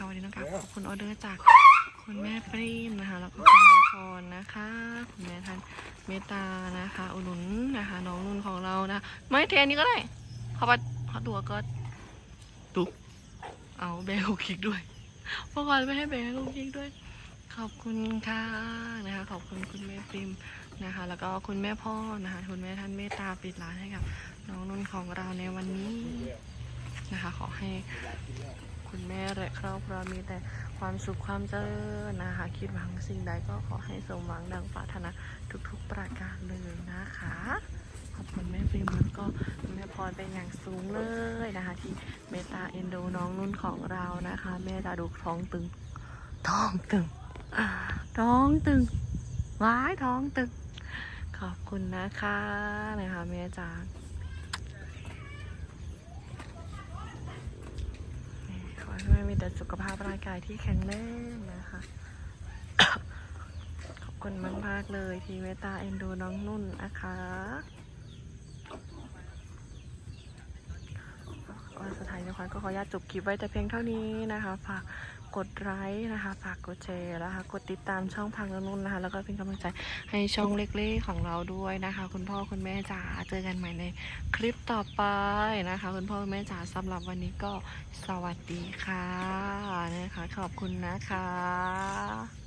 นะคะวันนี้ต้องกราบขอบคุณออเดอร์จากคุณแม่ปรีมนะคะ แล้วก็คุณแม่พรนะคะ คุณแม่ท่านเมตตานะคะอุดหนุนนะคะ น้องนุ่นของเรานะไม่เทนนี้ก็ได้เขาปัดเขาตัวก็ตุ๊กเอาแบงค์คุกคิกด้วยเมื่อก่อนไม่ให้แบงค์คุกคิกด้วย ขอบคุณค่ะนะคะ ขอบคุณคุณแม่ปริมนะคะ แล้วก็คุณแม่พ่อนะคะ คุณแม่ท่านเมตตาปิดร้านให้กับน้องนุ่นของเราในวันนี้นะคะ ขอให้คุณ แม่และครอบครัวมีแต่ความสุขความเจริญนะคะ คิดหวังสิ่งใดก็ขอให้สมหวังดังปรารถนาทุกๆประการเลยนะคะ ขอบคุณแม่ปริมแล้วก็แม่พรเป็นอย่างสูงเลยนะคะ ที่เมตตาเอ็นดูน้องนุ่นของเรานะคะเมตตาดูท้องตึง ท้องตึง ท้องตึงว้ายท้องตึง ขอบคุณนะคะนะคะแม่จ๋านี่ขอให้ แต่สุขภาพร่างกายที่แข็งแรงนะคะ ขอบคุณมากมากๆเลยที่เมตตาเอ็นดูน้องนุ่นนะคะวันสุดท้ายนะคะก็ขออนุญาตจบคลิปไว้แต่เพียงเท่านี้นะคะฝาก กดไลค์นะคะ ฝากกดแชร์นะคะ กดติดตามช่องพังนุ่นนะคะ แล้วก็เป็นกำลังใจให้ช่องเล็กๆของเราด้วยนะคะ คุณพ่อคุณแม่จ๋าเจอกันใหม่ในคลิปต่อไปนะคะ คุณพ่อคุณแม่จ๋าสำหรับวันนี้ก็สวัสดีค่ะนะคะขอบคุณนะคะ